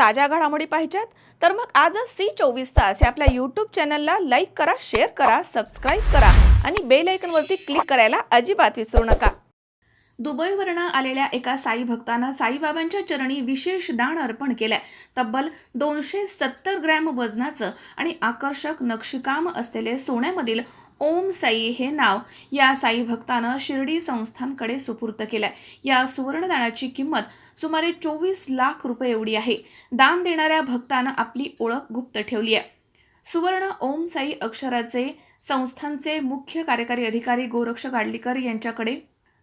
ताज्या घडामोडी पाहिजेत. तर मग आजच सी चोवीस तास या आपल्या यूट्यूब चॅनलला लाईक करा शेअर करा सबस्क्राईब करा आणि बेल आयकनवरती क्लिक करायला अजिबात विसरू नका. दुबईवरनं आलेल्या एका साई भक्तानं साईबाबांच्या चरणी विशेष दान अर्पण केलंय. तब्बल दोनशे सत्तर ग्रॅम वजनाचं आणि आकर्षक नक्षीकाम असलेले सोन्यामधील ओम साई हे नाव या साई भक्तानं शिर्डी संस्थांकडे सुपूर्त केलंय. या सुवर्णदानाची किंमत सुमारे चोवीस लाख रुपये एवढी आहे. दान देणाऱ्या भक्तानं आपली ओळख गुप्त ठेवली आहे. सुवर्ण ओम साई अक्षराचे संस्थांचे मुख्य कार्यकारी अधिकारी गोरक्ष गाडलीकर यांच्याकडे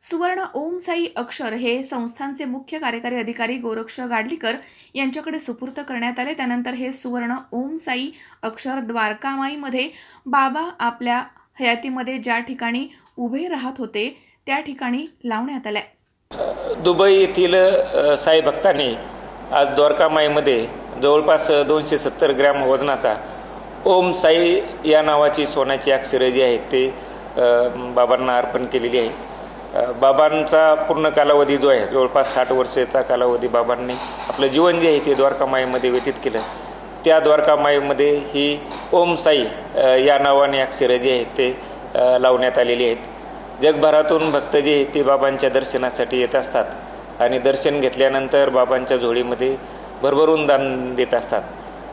सुवर्ण ओम साई अक्षर हे संस्थांचे मुख्य कार्यकारी अधिकारी गोरक्ष गाडलीकर यांच्याकडे सुपूर्त करण्यात आले. त्यानंतर हे सुवर्ण ओम साई अक्षर द्वारकामाईमध्ये बाबा आपल्या हयातीमध्ये ज्या ठिकाणी उभे राहत होते त्या ठिकाणी लावण्यात आल्या. दुबई येथील साई भक्तांनी आज द्वारकामाईमध्ये जवळपास दोनशे सत्तर ग्रॅम वजनाचा ओम साई या नावाची सोन्याची अक्षरं जी आहेत ते बाबांना अर्पण केलेली आहे. बाबांचा पूर्ण कालावधी जो आहे जवळपास साठ वर्षाचा कालावधी बाबांनी आपलं जीवन जे आहे ते द्वारकामाईमध्ये व्यतीत केलं. त्या द्वारकामाईमध्ये ही ओम साई या नावाने अक्षरं जी आहेत ते लावण्यात आलेली आहेत. जगभरातून भक्त जे आहेत ते बाबांच्या दर्शनासाठी येत असतात आणि दर्शन घेतल्यानंतर बाबांच्या झोळीमध्ये भरभरून दान देत असतात.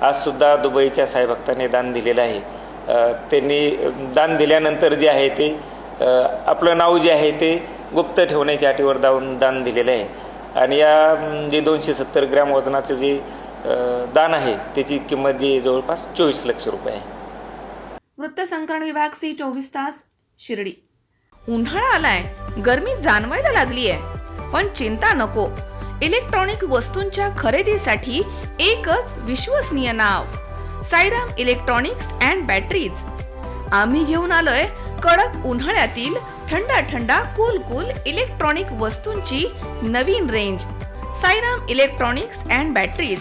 आजसुद्धा दुबईच्या साईभक्तांनी दान दिलेलं आहे. त्यांनी दान दिल्यानंतर जे आहे ते आपलं नाव जे आहे ते गुप्त ठेवण्याच्या अटीवर दान दान दिलेलं आहे. आणि या जे दोनशे सत्तर ग्रॅम वजनाचं जे दान आहे. त्याची किंमत जी जवळपास चोवीस लक्ष रुपये आहे. वृत्तसंकलन विभाग सी चोवीस तास शिर्डी. उन्हाळा आलाय. गर्मी जाणवायला लागली आहे पण चिंता नको. इलेक्ट्रॉनिक वस्तूंच्या खरेदीसाठी एकच विश्वसनीय नाव. Sairam electronics and batteries. आम्ही घेऊन आलोय कडक उन्हाळ्यातील थंडा थंडा कूल कूल इलेक्ट्रॉनिक वस्तूंची नवीन range Sairam electronics and batteries.